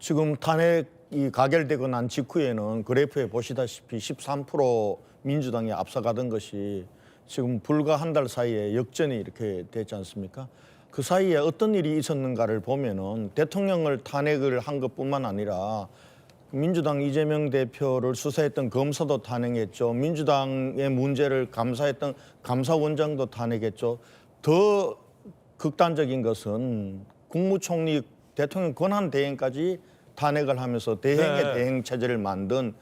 지금 탄핵이 가결되고 난 직후에는 그래프에 보시다시피 13% 민주당이 앞서가던 것이 지금 불과 한 달 사이에 역전이 이렇게 됐지 않습니까? 그 사이에 어떤 일이 있었는가를 보면은 대통령을 탄핵을 한 것뿐만 아니라 민주당 이재명 대표를 수사했던 검사도 탄핵했죠. 민주당의 문제를 감사했던 감사원장도 탄핵했죠. 더 극단적인 것은 국무총리 대통령 권한 대행까지 탄핵을 하면서 대행의 네. 대행 체제를 만든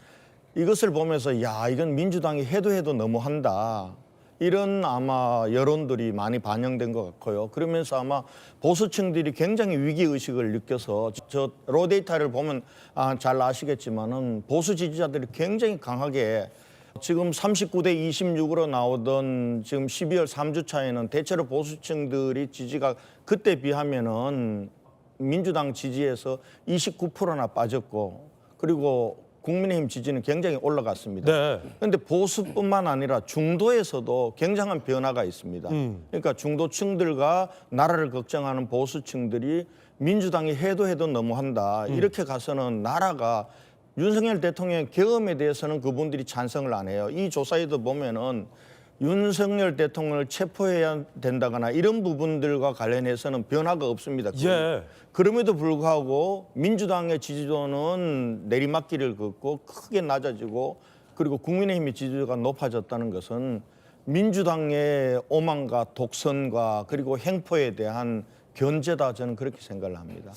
이것을 보면서 야 이건 민주당이 해도 해도 너무한다. 이런 아마 여론들이 많이 반영된 것 같고요. 그러면서 아마 보수층들이 굉장히 위기 의식을 느껴서 저 로데이터를 보면 아, 잘 아시겠지만은 보수 지지자들이 굉장히 강하게 지금 39대 26으로 나오던 지금 12월 3주 차에는 대체로 보수층들이 지지가 그때 비하면은 민주당 지지에서 29%나 빠졌고 그리고 국민의힘 지지는 굉장히 올라갔습니다. 네. 그런데 보수뿐만 아니라 중도에서도 굉장한 변화가 있습니다. 음. 그러니까 중도층들과 나라를 걱정하는 보수층들이 민주당이 해도 해도 너무한다. 음. 이렇게 가서는 나라가 윤석열 대통령의 계엄에 대해서는 그분들이 찬성을 안 해요. 이 조사에도 보면은 윤석열 대통령을 체포해야 된다거나 이런 부분들과 관련해서는 변화가 없습니다. 예. 그럼에도 불구하고 민주당의 지지도는 내리막길을 걷고 크게 낮아지고 그리고 국민의힘의 지지도가 높아졌다는 것은 민주당의 오만과 독선과 그리고 행포에 대한 견제다 저는 그렇게 생각을 합니다.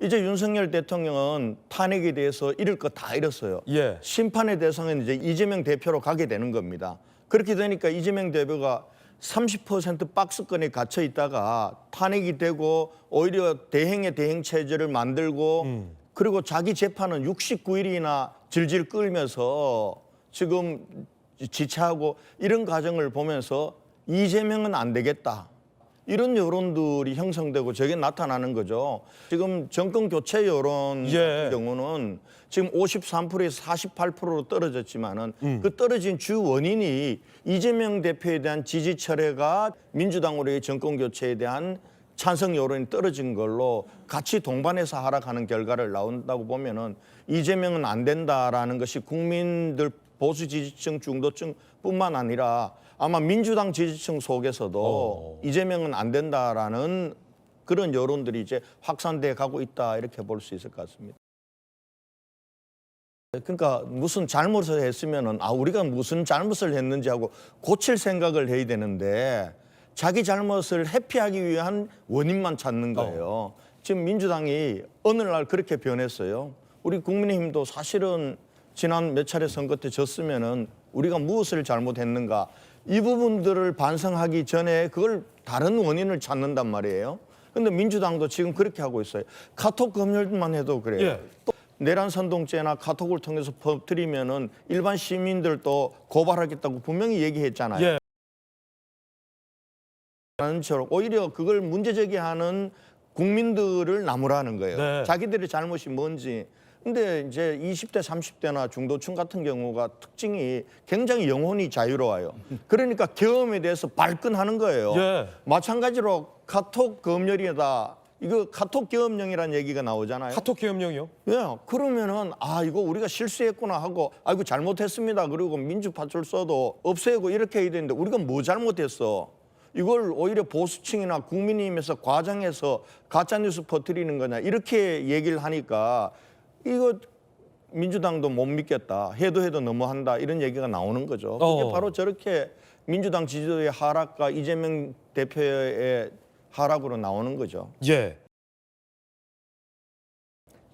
이제 윤석열 대통령은 탄핵에 대해서 잃을 거 다 잃었어요. 예. 심판의 대상은 이제 이재명 대표로 가게 되는 겁니다. 그렇게 되니까 이재명 대표가 30% 박스권에 갇혀 있다가 탄핵이 되고 오히려 대행의 대행 체제를 만들고 그리고 자기 재판은 69일이나 질질 끌면서 지금 지체하고 이런 과정을 보면서 이재명은 안 되겠다. 이런 여론들이 형성되고 저게 나타나는 거죠. 지금 정권 교체 여론 예. 같은 경우는 지금 53%에서 48%로 떨어졌지만은 그 떨어진 주 원인이 이재명 대표에 대한 지지 철회가 민주당으로의 정권 교체에 대한 찬성 여론이 떨어진 걸로 같이 동반해서 하락하는 결과를 나온다고 보면은 이재명은 안 된다라는 것이 국민들 보수 지지층 중도층뿐만 아니라 아마 민주당 지지층 속에서도 어. 이재명은 안 된다라는 그런 여론들이 이제 확산돼 가고 있다 이렇게 볼 수 있을 것 같습니다. 그러니까 무슨 잘못을 했으면은 아 우리가 무슨 잘못을 했는지 하고 고칠 생각을 해야 되는데 자기 잘못을 회피하기 위한 원인만 찾는 거예요. 지금 민주당이 어느 날 그렇게 변했어요. 우리 국민의힘도 사실은 지난 몇 차례 선거 때 졌으면은 우리가 무엇을 잘못했는가 이 부분들을 반성하기 전에 그걸 다른 원인을 찾는단 말이에요. 근데 민주당도 지금 그렇게 하고 있어요. 카톡 검열만 해도 그래요. 예. 또 내란 선동죄나 카톡을 통해서 퍼뜨리면은 일반 시민들도 고발하겠다고 분명히 얘기했잖아요. 예. 처럼 오히려 그걸 문제 제기하는 국민들을 나무라는 거예요. 네. 자기들의 잘못이 뭔지. 근데 이제 20대, 30대나 중도층 같은 경우가 특징이 굉장히 영혼이 자유로워요. 그러니까 경험에 대해서 발끈하는 거예요. 예. 마찬가지로 카톡 검열이다. 이거 카톡 계엄령이라는 얘기가 나오잖아요. 카톡 계엄령이요? 예, 그러면은 아 이거 우리가 실수했구나 하고 아이고 잘못했습니다. 그리고 민주파출소도 없애고 이렇게 해야 되는데 우리가 뭐 잘못했어? 이걸 오히려 보수층이나 국민의힘에서 과장해서 가짜 뉴스 퍼뜨리는 거냐 이렇게 얘기를 하니까 이거 민주당도 못 믿겠다. 해도 해도 너무한다 이런 얘기가 나오는 거죠. 그게 어. 바로 저렇게 민주당 지지도의 하락과 이재명 대표의 하락으로 나오는 거죠. 예.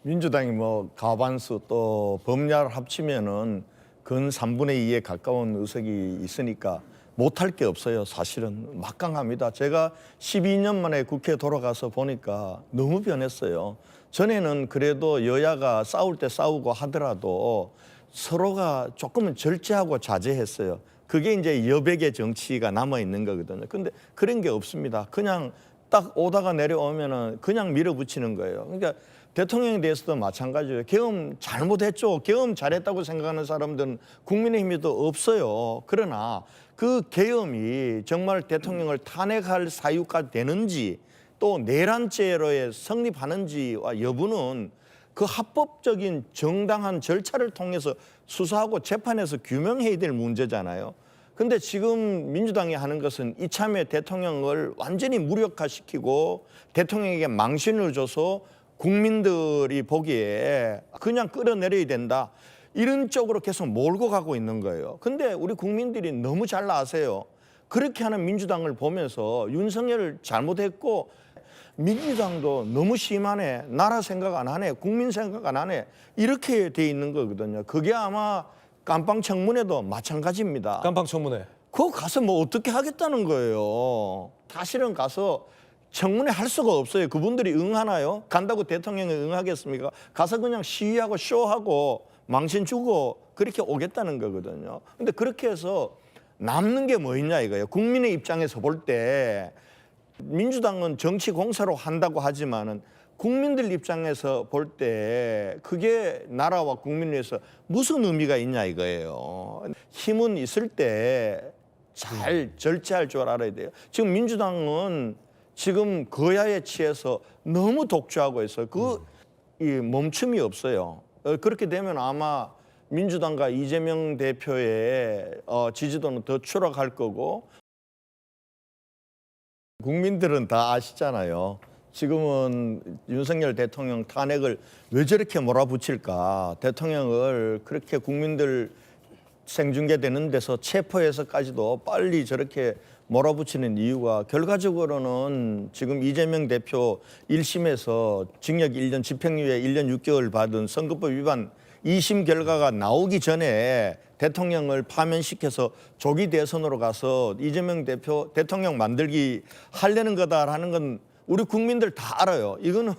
민주당이 뭐 과반수 또 범야를 합치면은 근 3분의 2에 가까운 의석이 있으니까 못할 게 없어요. 사실은 막강합니다. 제가 12년 만에 국회 돌아가서 보니까 너무 변했어요. 전에는 그래도 여야가 싸울 때 싸우고 하더라도 서로가 조금은 절제하고 자제했어요. 그게 이제 여백의 정치가 남아 있는 거거든요. 근데 그런 게 없습니다. 그냥 딱 오다가 내려오면은 그냥 밀어붙이는 거예요. 그러니까 대통령에 대해서도 마찬가지예요. 계엄 잘못했죠. 계엄 잘했다고 생각하는 사람들은 국민의힘에도 없어요. 그러나 그 계엄이 정말 대통령을 탄핵할 사유가 되는지 또 내란죄로에 성립하는지와 여부는 그 합법적인 정당한 절차를 통해서 수사하고 재판에서 규명해야 될 문제잖아요. 근데 지금 민주당이 하는 것은 이참에 대통령을 완전히 무력화시키고 대통령에게 망신을 줘서 국민들이 보기에 그냥 끌어내려야 된다. 이런 쪽으로 계속 몰고 가고 있는 거예요. 근데 우리 국민들이 너무 잘 아세요. 그렇게 하는 민주당을 보면서 윤석열 잘못했고 민주당도 너무 심하네. 나라 생각 안 하네. 국민 생각 안 하네. 이렇게 돼 있는 거거든요. 그게 아마 깜빵 청문회도 마찬가지입니다. 깜빵 청문회. 그거 가서 뭐 어떻게 하겠다는 거예요. 사실은 가서 청문회 할 수가 없어요. 그분들이 응하나요? 간다고 대통령이 응하겠습니까? 가서 그냥 시위하고 쇼하고 망신 주고 그렇게 오겠다는 거거든요. 근데 그렇게 해서 남는 게 뭐 있냐 이거예요. 국민의 입장에서 볼 때 민주당은 정치 공사로 한다고 하지만은 국민들 입장에서 볼 때 그게 나라와 국민을 위해서 무슨 의미가 있냐 이거예요. 힘은 있을 때 잘 절제할 줄 알아야 돼요. 지금 민주당은 지금 거야에 취해서 너무 독주하고 있어요. 그 이 멈춤이 없어요. 어, 그렇게 되면 아마 민주당과 이재명 대표의 어, 지지도는 더 추락할 거고 국민들은 다 아시잖아요. 지금은 윤석열 대통령 탄핵을 왜 저렇게 몰아붙일까? 대통령을 그렇게 국민들 생중계되는 데서 체포해서까지도 빨리 저렇게 몰아붙이는 이유가 결과적으로는 지금 이재명 대표 1심에서 징역 1년 집행유예 1년 6개월 받은 선거법 위반 2심 결과가 나오기 전에 대통령을 파면시켜서 조기 대선으로 가서 이재명 대표 대통령 만들기 하려는 거다라는 건 우리 국민들 다 알아요. 이거는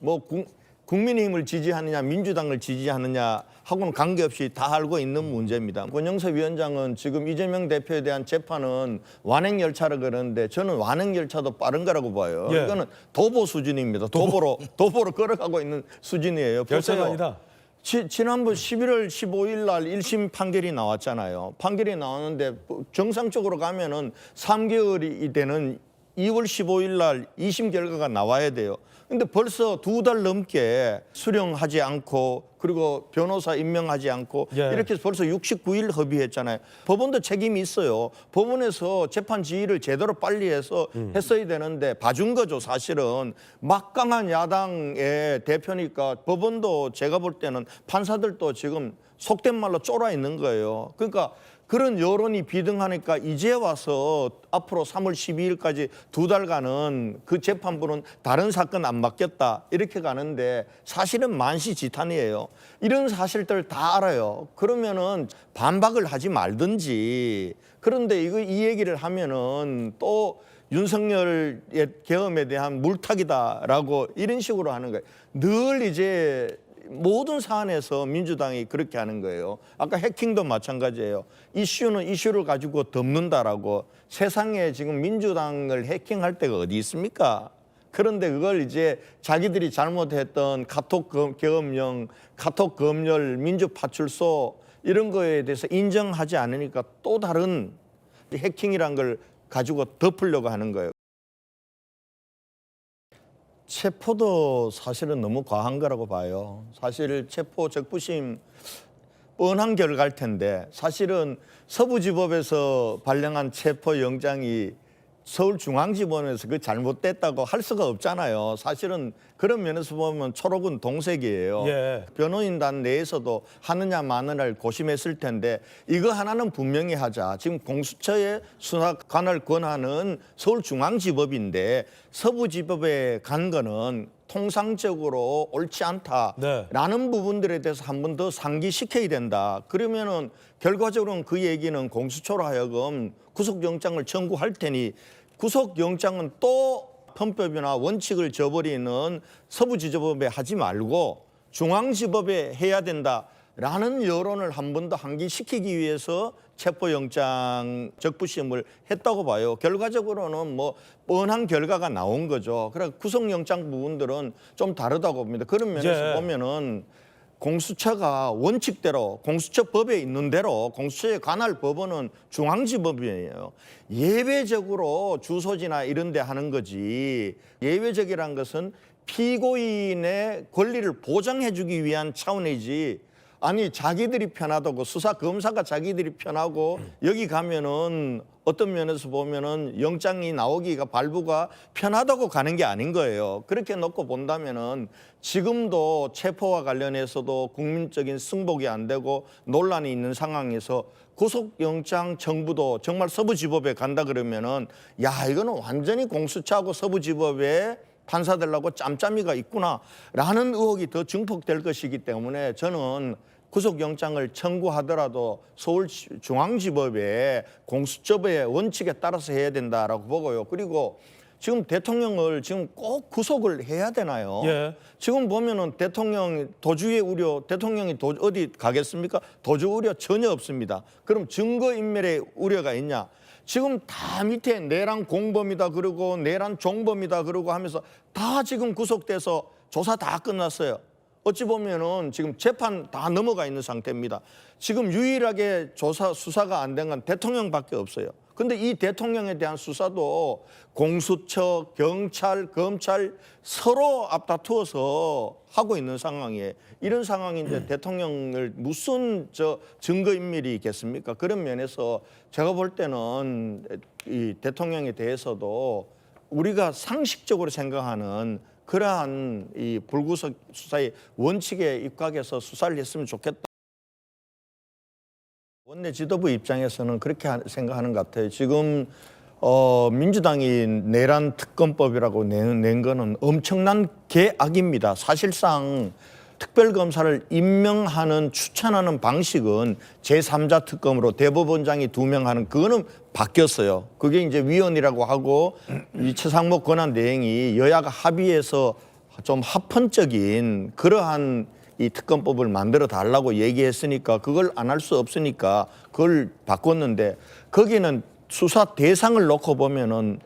뭐 국, 국민의힘을 지지하느냐 민주당을 지지하느냐 하고는 관계없이 다 알고 있는 문제입니다. 권영세 위원장은 지금 이재명 대표에 대한 재판은 완행 열차라 그러는데 저는 완행 열차도 빠른 거라고 봐요. 예. 이거는 도보 수준입니다. 도보로 도보로 걸어가고 있는 수준이에요. 열차가. 아니다. 지, 지난번 11월 15일 날 1심 판결이 나왔잖아요. 판결이 나왔는데 정상적으로 가면은 3개월이 되는 2월 15일 날 2심 결과가 나와야 돼요. 근데 벌써 두 달 넘게 수령하지 않고 그리고 변호사 임명하지 않고 예. 이렇게 벌써 69일 허비했잖아요. 법원도 책임이 있어요. 법원에서 재판 지휘를 제대로 빨리 해서 했어야 되는데 봐준 거죠, 사실은. 막강한 야당의 대표니까 법원도 제가 볼 때는 판사들도 지금 속된 말로 쫄아 있는 거예요. 그러니까 그런 여론이 비등하니까 이제 와서 앞으로 3월 12일까지 두 달간은 그 재판부는 다른 사건 안 맡겼다 이렇게 가는데 사실은 만시지탄이에요. 이런 사실들 다 알아요. 그러면은 반박을 하지 말든지 그런데 이거 이 얘기를 하면은 또 윤석열의 계엄에 대한 물타기다라고 이런 식으로 하는 거예요. 늘 이제 모든 사안에서 민주당이 그렇게 하는 거예요. 아까 해킹도 마찬가지예요. 이슈는 이슈를 가지고 덮는다라고 세상에 지금 민주당을 해킹할 데가 어디 있습니까? 그런데 그걸 이제 자기들이 잘못했던 카톡 검- 계엄령, 카톡 검열, 민주파출소 이런 거에 대해서 인정하지 않으니까 또 다른 해킹이란 걸 가지고 덮으려고 하는 거예요. 체포도 사실은 너무 과한 거라고 봐요. 사실 체포 적부심 뻔한 결과일 텐데 사실은 서부지법에서 발령한 체포 영장이 서울중앙지법에서 그 잘못됐다고 할 수가 없잖아요. 사실은 그런 면에서 보면 초록은 동색이에요. 예. 변호인단 내에서도 하느냐 마느냐를 고심했을 텐데 이거 하나는 분명히 하자. 지금 공수처의 수사관을 권하는 서울중앙지법인데 서부지법에 간 거는 통상적으로 옳지 않다라는 부분들에 대해서 한 번 더 상기시켜야 된다. 그러면은 결과적으로는 그 얘기는 공수처로 하여금 구속영장을 청구할 테니 구속영장은 또 헌법이나 원칙을 저버리는 서부지법에 하지 말고 중앙지법에 해야 된다 라는 여론을 한 번 더 환기시키기 위해서 체포영장 적부심을 했다고 봐요. 결과적으로는 뭐 뻔한 결과가 나온 거죠. 그래 구속영장 부분들은 좀 다르다고 봅니다. 그런 면에서 예. 보면은 공수처가 원칙대로 공수처법에 있는 대로 공수처에 관할 법원은 중앙지법이에요. 예외적으로 주소지나 이런 데 하는 거지. 예외적이란 것은 피고인의 권리를 보장해 주기 위한 차원이지. 아니 자기들이 편하다고 수사 검사가 자기들이 편하고 여기 가면은 어떤 면에서 보면은 영장이 나오기가 발부가 편하다고 가는 게 아닌 거예요. 그렇게 놓고 본다면은 지금도 체포와 관련해서도 국민적인 승복이 안 되고 논란이 있는 상황에서 구속영장 청구도 정말 서부지법에 간다 그러면은 야 이거는 완전히 공수처하고 서부지법에 판사들하고 짬짬이가 있구나라는 의혹이 더 증폭될 것이기 때문에 저는 구속영장을 청구하더라도 서울중앙지법의 공수처의 원칙에 따라서 해야 된다라고 보고요. 그리고 지금 대통령을 지금 꼭 구속을 해야 되나요? 예. 지금 보면은 대통령 도주의 우려, 대통령이 도, 어디 가겠습니까? 도주 우려 전혀 없습니다. 그럼 증거 인멸의 우려가 있냐? 지금 다 밑에 내란 공범이다 그러고 내란 종범이다 그러고 하면서 다 지금 구속돼서 조사 다 끝났어요. 어찌 보면은 지금 재판 다 넘어가 있는 상태입니다. 지금 유일하게 조사 수사가 안 된 건 대통령밖에 없어요. 근데 이 대통령에 대한 수사도 공수처, 경찰, 검찰 서로 앞다투어서 하고 있는 상황이에요. 이런 상황인데 대통령을 무슨 저 증거 인멸이 있겠습니까? 그런 면에서 제가 볼 때는 이 대통령에 대해서도 우리가 상식적으로 생각하는 그러한 이 불구속 수사의 원칙에 입각해서 수사를 했으면 좋겠다. 원내 지도부 입장에서는 그렇게 하- 생각하는 것 같아요. 지금 어, 민주당이 내란 특검법이라고 낸, 낸 거는 엄청난 계악입니다. 사실상 특별검사를 임명하는 추천하는 방식은 제3자 특검으로 대법원장이 두 명 하는 그거는 바뀌었어요. 그게 이제 위원이라고 하고 이 최상목 권한 대행이 여야가 합의해서 좀 합헌적인 그러한 이 특검법을 만들어 달라고 얘기했으니까 그걸 안 할 수 없으니까 그걸 바꿨는데 거기는 수사 대상을 놓고 보면은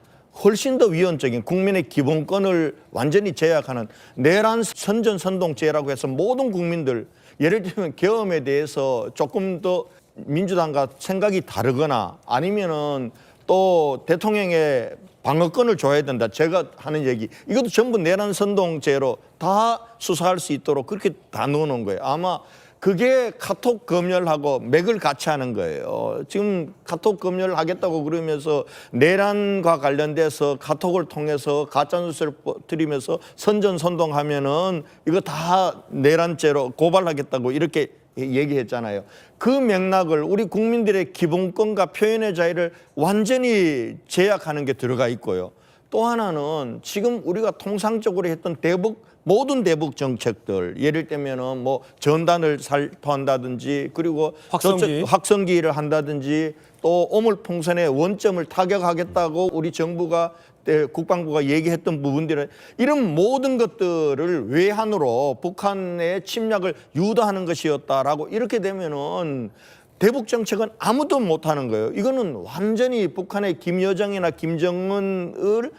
훨씬 더 위헌적인 국민의 기본권을 완전히 제약하는 내란 선전선동죄라고 해서 모든 국민들 예를 들면 계엄에 대해서 조금 더 민주당과 생각이 다르거나 아니면은 또 대통령의 방어권을 줘야 된다. 제가 하는 얘기 이것도 전부 내란 선동죄로 다 수사할 수 있도록 그렇게 다 넣어놓은 거예요. 아마 그게 카톡 검열하고 맥을 같이 하는 거예요. 지금 카톡 검열 하겠다고 그러면서 내란과 관련돼서 카톡을 통해서 가짜뉴스를 드리면서 선전선동하면은 이거 다 내란죄로 고발하겠다고 이렇게 얘기했잖아요. 그 맥락을 우리 국민들의 기본권과 표현의 자유를 완전히 제약하는 게 들어가 있고요. 또 하나는 지금 우리가 통상적으로 했던 대북 모든 대북 정책들 예를 들면은 뭐 전단을 살포한다든지 그리고 확성기. 확성기를 한다든지 또 오물풍선의 원점을 타격하겠다고 우리 정부가 때 국방부가 얘기했던 부분들은 이런 모든 것들을 외환으로 북한의 침략을 유도하는 것이었다라고 이렇게 되면은 대북 정책은 아무도 못하는 거예요. 이거는 완전히 북한의 김여정이나 김정은을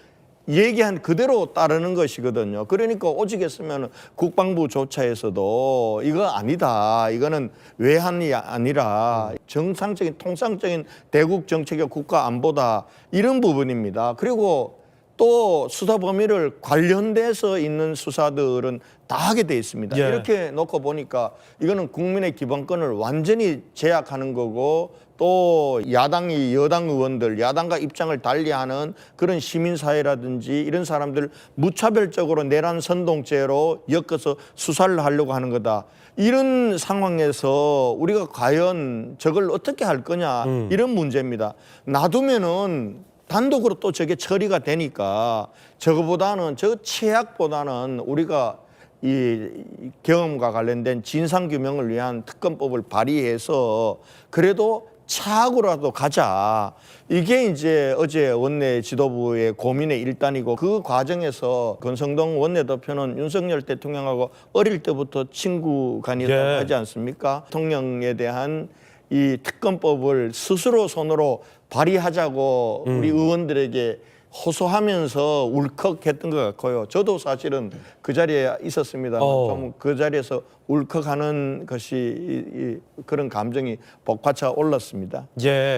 얘기한 그대로 따르는 것이거든요. 그러니까 오직했으면 국방부 조차에서도 이거 아니다. 이거는 외환이 아니라 정상적인 통상적인 대국 정책의 국가 안보다 이런 부분입니다. 그리고 또 수사 범위를 관련돼서 있는 수사들은 다 하게 돼 있습니다. 예. 이렇게 놓고 보니까 이거는 국민의 기본권을 완전히 제약하는 거고 또 야당이 여당 의원들 야당과 입장을 달리하는 그런 시민사회라든지 이런 사람들 무차별적으로 내란 선동죄로 엮어서 수사를 하려고 하는 거다. 이런 상황에서 우리가 과연 저걸 어떻게 할 거냐 이런 문제입니다. 놔두면은 단독으로 또 저게 처리가 되니까 저거보다는 저 최악보다는 우리가 이 경험과 관련된 진상 규명을 위한 특검법을 발의해서 그래도 차악으로라도 가자. 이게 이제 어제 원내 지도부의 고민의 일단이고 그 과정에서 권성동 원내대표는 윤석열 대통령하고 어릴 때부터 친구 간이라고 예. 하지 않습니까? 대통령에 대한 이 특검법을 스스로 손으로 발의하자고 우리 의원들에게 호소하면서 울컥했던 것 같고요. 저도 사실은 그 자리에 있었습니다. 어. 좀그 자리에서 울컥하는 것이 이, 이, 그런 감정이 복받쳐 올랐습니다. 예.